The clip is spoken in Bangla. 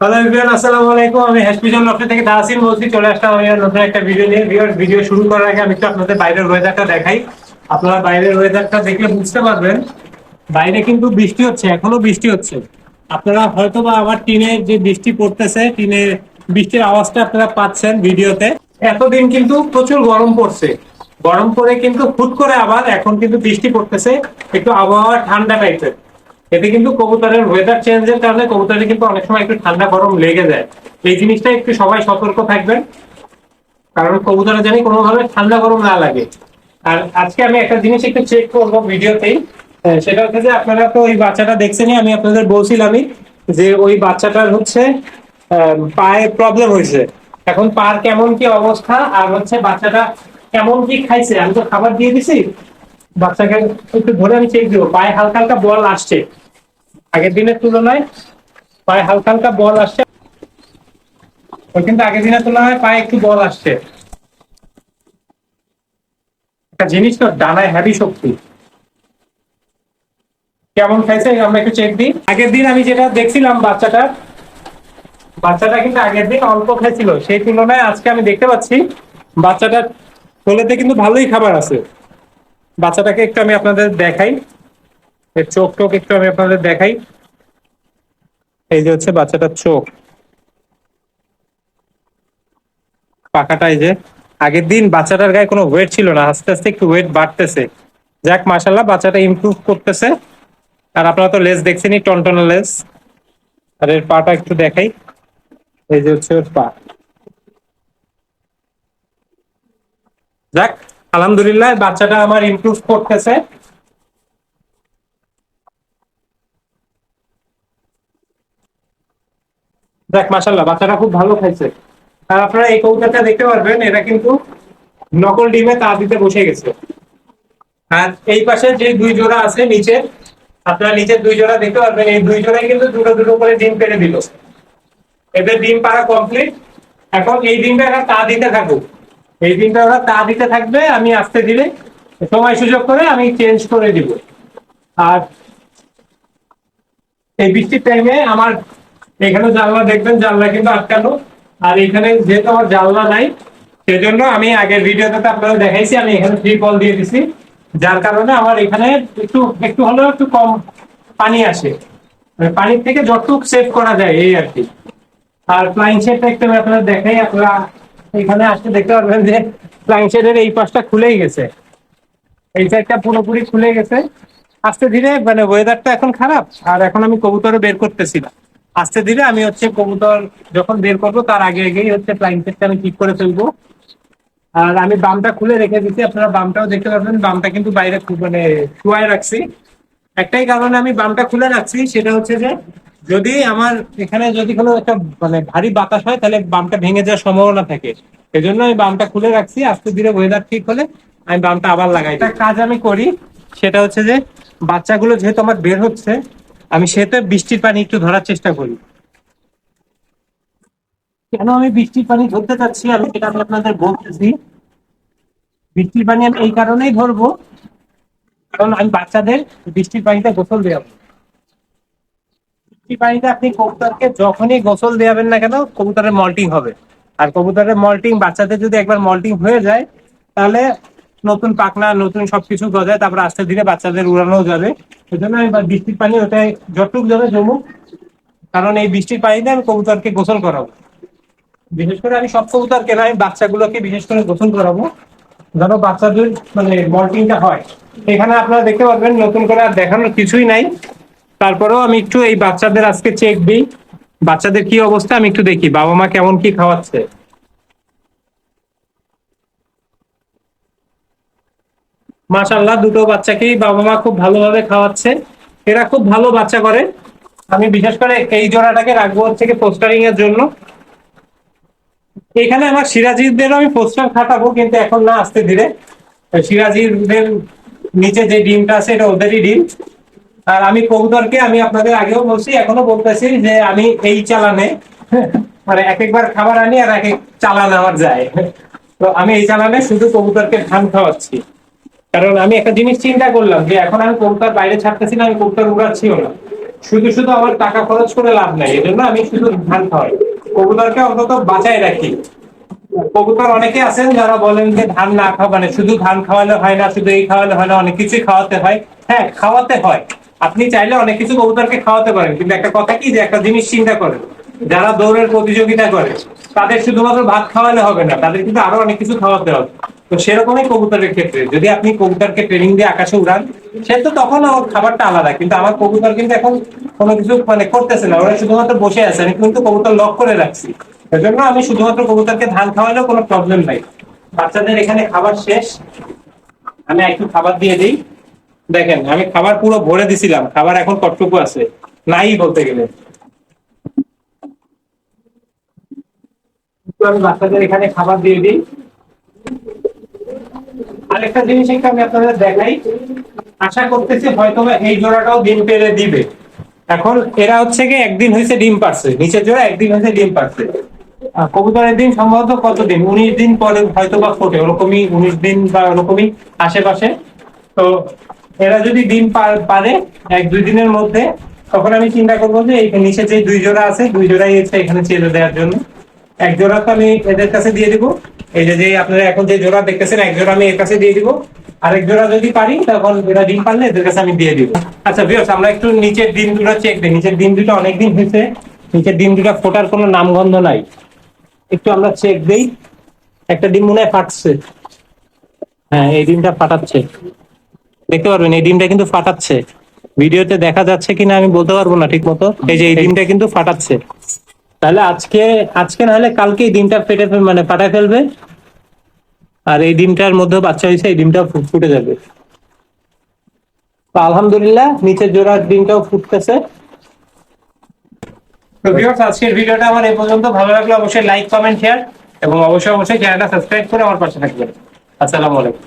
হ্যালো এভরিওয়ান আসসালামু আলাইকুম। আমি হ্যাশপিজন লফটে থেকে তাহসিন বলছি। চলে আসলাম আমি নতুন একটা ভিডিও নিয়ে। ভিডিও ভিডিও শুরু করার আগে আমি একটু আপনাদের বাইরের ওয়েদারটা দেখাই। আপনারা বাইরের ওয়েদারটা দেখলে বুঝতে পারবেন। বাইরে কিন্তু বৃষ্টি হচ্ছে, এখনও বৃষ্টি হচ্ছে। আপনারা হয়তো বা আমার টিনের যে বৃষ্টি পড়তেছে টিনের বৃষ্টির আওয়াজটা আপনারা পাচ্ছেন ভিডিওতে। এতদিন কিন্তু প্রচুর গরম পড়ছে। গরম পড়ে কিন্তু হুট করে আবার এখন কিন্তু বৃষ্টি পড়তেছে। একটু আবহাওয়া ঠান্ডা টাইপের এতে কিন্তু কবুতরের ওয়েদার চেঞ্জের কারণে কবুতরের কিন্তু অনেক সময় একটু ঠান্ডা গরম লেগে যায়। এই জিনিসটা একটু সবাই সতর্ক থাকবেন। কারণ কবুতরে জানি কোনোভাবে ঠান্ডা গরম না লাগে। আর আজকে আমি একটা জিনিস একটু চেক করব ভিডিওতেই। সেটা হচ্ছে যে আপনারা তো ওই বাচ্চাটা দেখছেনই, আমি আপনাদের বলছিলামই যে ওই বাচ্চাটার হচ্ছে পায়ে প্রবলেম হয়েছে। এখন পার কেমন কি অবস্থা আর হচ্ছে বাচ্চাটা কেমন কি খাইছে? আমি তো খাবার দিয়ে দিছি। বাচ্চাকে একটু ধরে আমি চেক দিব। পায়ে হালকা হালকা বল আসছে। আগের দিনের তুলনায় পায়ে হালকা হালকা বল আসছে। কিন্তু আগের দিনের তুলনায় পায়ে একটু বল আসছে। একটা জিনিস তো, ডানায় হ্যাভি শক্তি। কেমন খাইছে আমরা একটু চেক দিই। আগের দিন আমি যেটা দেখছিলাম বাচ্চাটা বাচ্চাটা কিন্তু আগের দিন অল্প খাইছিল সেই তুলনায় আজকে আমি দেখতে পাচ্ছি বাচ্চাটার থলেতে কিন্তু ভালোই খাবার আছে। বাচ্চাটাকে একটু আমি আপনাদের দেখাই। এর চোখ টোক একটু আমি আপনাদের দেখাই। এই যে হচ্ছে বাচ্চাটার চোখ। পাখাটা এই যে, আগের দিন বাচ্চাটার গায়ে কোনো ওয়েট ছিল না, আস্তে আস্তে একটু ওয়েট বাড়তেছে। যাক মাসাল্লাহ বাচ্চাটা ইমপ্রুভ করতেছে। আর আপনারা তো লেস দেখছেনই, টনটনা লেস আর এর পাটা একটু দেখাই। এই যে হচ্ছে ওর পা। যাক, আলহামদুলিল্লাহ, বাচ্চাটা আমার ইমপ্রুভ করতেছে। দেখ মাসাল্লাহ বাচ্চাটা খুব ভালো খাইছে। আর আপনারা এই কৌটাটা দেখতে পারবেন, এটা কিন্তু নকল ডিমে তা দিতে বসে গেছে। আর এই পাশে যে দুই জোড়া আছে নিচে আপনারা নিচে দুই জোড়া দেখতে পারবেন, এই দুই জোড়াই কিন্তু দুটো দুটো করে ডিম পেড়ে দিল। এদের ডিম পাড়া কমপ্লিট এখন এই ডিমটা এরা তা দিতে থাকুক। এই ডিমটা ওরা তা দিতে থাকবে, আমি আসতে দিলে সময় সুযোগ করে আমি চেঞ্জ করে দিব। আর এই বৃষ্টির টাইমে আমার এখানে জানলা দেখবেন, জানলা কিন্তু আটকানো। আর এখানে যেহেতু আমার জানলা নাই, সেজন্য আমি আগের ভিডিওতে তো আপনারা দেখাইছি, আমি এখানে ফ্রি কল দিয়ে দিছি। যার কারণে আমার এখানে একটু একটু হলেও একটু কম পানি আসে। মানে পানির থেকে যতটুক সেভ করা যায়, এই আর কি। আর ফ্লাইং শেডটা একটু আমি আপনাদের দেখাই, আপনারা এখানে আসতে দেখতে পারবেন যে ফ্লাইং শেডের এই পাশটা খুলেই গেছে। এই সাইডটা পুরোপুরি খুলে গেছে। আস্তে ধীরে মানে ওয়েদারটা এখন খারাপ, আর এখন আমি কবুতরও বের করতেছি না। আস্তে ধীরে আমি হচ্ছে কবুতর যখন বের করব, তার আগে আগেই হচ্ছে ফ্লাইং সেটটা আমি ঠিক করে ফেলব। আর আমি বামটা খুলে রেখে দিচ্ছি আপনারা বামটাও দেখতে পারবেন, বামটা কিন্তু বাইরে মানে শুয়ায় রাখছি। একটাই কারণে আমি বামটা খুলে রাখছি, সেটা হচ্ছে যে যদি আমার এখানে যদি কোনো একটা মানে ভারী বাতাস হয়, তাহলে বামটা ভেঙে যাওয়ার সম্ভাবনা থাকে। এজন্য আমি বামটা খুলে রাখছি, আস্তে ধীরে ওয়েদার ঠিক হলে আমি বামটা আবার লাগাই একটা কাজ আমি করি, সেটা হচ্ছে যে বাচ্চাগুলো যেহেতু আমার বের হচ্ছে আমি সেতে বৃষ্টির পানি একটু ধরার চেষ্টা করি। কেন আমি বৃষ্টির পানি ধরতে চাচ্ছি? আমি এটা আমি আপনাদের বলতেছি। বৃষ্টির পানি আমি এই কারণেই ধরবো, কারণ আমি বাচ্চাদের বৃষ্টির পানিতে গোসল দেওয়াবো। বৃষ্টির পানিতে আপনি কবুতরকে যখনই গোসল দেওয়াবেন না কেন, কবুতরের মল্টিং হবে। আর কবুতরের মল্টিং বাচ্চাদের যদি একবার মল্টিং হয়ে যায়, তাহলে নতুন পাখনা, নতুন সবকিছু গজায়, তারপর আস্তে ধীরে বাচ্চাদের উড়ানো যাবে। আমি বা- বৃষ্টির পানি ওটাই যতটুক যাবে জমুক। কারণ এই বৃষ্টির পানিতে আমি কবুতরকে গোসল করাবো। বিশেষ করে আমি সব কবুতরকে না, আমি বাচ্চাগুলোকে বিশেষ করে গোসল করাবো। যেন বাচ্চাদের মানে মল্টিংটা হয়। এখানে আপনারা দেখতে পারবেন, নতুন করে আর দেখানোর কিছুই নাই। তারপরেও আমি একটু এই বাচ্চাদের আজকে চেক দিই। বাচ্চাদের কি অবস্থা আমি একটু দেখি। বাবা মা কেমন কি খাওয়াচ্ছে? মাশাল্লাহ দুটো বাচ্চাকেই বাবা মা খুব ভালোভাবে খাওয়াচ্ছে। এরা খুব ভালো বাচ্চা করে। আমি বিশেষ করে এই জোড়াটাকে রাখব হচ্ছে পোস্টারিং এর জন্য। এখানে আমার সিরাজিদেরও আমি পোস্টার খাটাবো, কিন্তু এখন না আসতে ধীরে সিরাজিদের নিচে যে ডিমটা আছে, এটা ওদেরই ডিম। আর আমি কবুতরকে আমি আপনাদের আগেও বলছি, এখনও বলতেছি যে আমি এই চালানে মানে এক একবার খাবার আনি আর এক এক চালান আমার যায়। তো আমি এই চালানে শুধু কবুতরকে ধান খাওয়াচ্ছি। কারণ আমি একটা জিনিস চিন্তা করলাম যে এখন আমি কবুতর বাইরে ছাড়তেছি না, আমি কবুতর উড়াচ্ছিও না। শুধু শুধু আমার টাকা খরচ করে লাভ নাই এই জন্য আমি শুধু ধান খাওয়াই। কবুতরকে অন্তত বাঁচাই রাখি। কবুতর অনেকে আছেন যারা বলেন যে ধান না খাওয়া মানে শুধু ধান খাওয়ালে হয় না, শুধু এই খাওয়ালে হয় না, অনেক কিছুই খাওয়াতে হয়। হ্যাঁ খাওয়াতে হয়। আপনি চাইলে অনেক কিছু কবুতরকে খাওয়াতে পারেন, কিন্তু একটা কথা কি যে একটা জিনিস চিন্তা করেন, যারা দৌড়ের প্রতিযোগিতা করে, তাদের শুধুমাত্র ভাত খাওয়ালে হবে না, তাদের কিন্তু আরও অনেক কিছু খাওয়াতে হবে। তো সেরকমই কবুতরের ক্ষেত্রে। যদি আপনি কবুতরকে ট্রেনিং দিয়ে আকাশে উড়ান, সে তো তখন খাবারটা আলাদা। কিন্তু আমার কবুতর কিন্তু এখন কোনো কিছু মানে করতেছে না। ওরা শুধুমাত্র বসে আছে। আমি কিন্তু কবুতর লক করে রাখছি। এজন্য আমি শুধুমাত্র কবুতরকে ধান খাওয়ালেও কোনো প্রবলেম নাই। বাচ্চাদের এখানে খাবার শেষ। আমি একটু খাবার দিয়ে দিই। দেখেন, আমি খাবার পুরো ভরে দিছিলাম। খাবার এখন কতটুকু আছে? নাই বলতে গেলে। আমি বাচ্চাদের এখানে খাবার দিয়ে দিই। আরেকটা জিনিস একটু আমি আপনাদের দেখাই। আশা করতেছি হয়তো এই জোড়াটাও ডিম পেড়ে দিবে। এখন এরা হচ্ছে কি একদিন হয়েছে ডিম পারছে নিচের জোড়া একদিন হয়েছে ডিম পারছে কবুতরের দিন সম্ভবত কতদিন উনিশ দিন পরে হয়তো বা ফোটে, ওরকমই উনিশ দিন বা ওরকমই আশেপাশে। তো এরা যদি ডিম পারে এক দুই দিনের মধ্যে, তখন আমি চিন্তা করব যে নিচে যে দুই জোড়া আছে, দুই জোড়াই এখানে ছেড়ে দেওয়ার জন্য। এক জোড়া তো আমি এদের কাছে দিয়ে দিব। এই যে আপনারা এখন যে জোড়া দেখতেছেন, এক জোড়া আমি এর কাছে দিয়ে দিব। আরেক জোড়া যদি পারি, তখন এরা ডিম পারলে এদের কাছে আমি দিয়ে দিব। আচ্ছা বিয়স আমরা একটু নিচের ডিম দুটো চেক দিই। নিচের ডিম দুটো অনেকদিন হয়েছে। নিচের ডিম দুটো ফোটার কোনো নামগন্ধ নাই। একটু আমরা চেক দেই। একটা ডিম মনে হয় ফাটছে। হ্যাঁ এই ডিমটা ফাটাচ্ছে। দেখতে পারবেন, এই ডিমটা কিন্তু ফাটাচ্ছে। ভিডিওতে দেখা যাচ্ছে কিনা আমি বলতে পারব না ঠিক মতো এই যে, এই ডিমটা কিন্তু ফাটাচ্ছে। তাহলে আজকে আজকে না হলে কালকে এই ডিমটা ফেটে মানে ফাটায় ফেলবে। আর এই ডিমটার মধ্যে বাচ্চা হয়েছে, এই ডিমটা ফুটে যাবে। আলহামদুলিল্লাহ, নিচের জোড়ার ডিমটাও ফুটতেছে। আজকের ভিডিওটা আমার এই পর্যন্ত। ভালো লাগলে অবশ্যই লাইক কমেন্ট শেয়ার এবং অবশ্যই অবশ্যই চ্যানেলটা সাবস্ক্রাইব করে আমার পাশে থাকবেন। আসসালামু আলাইকুম।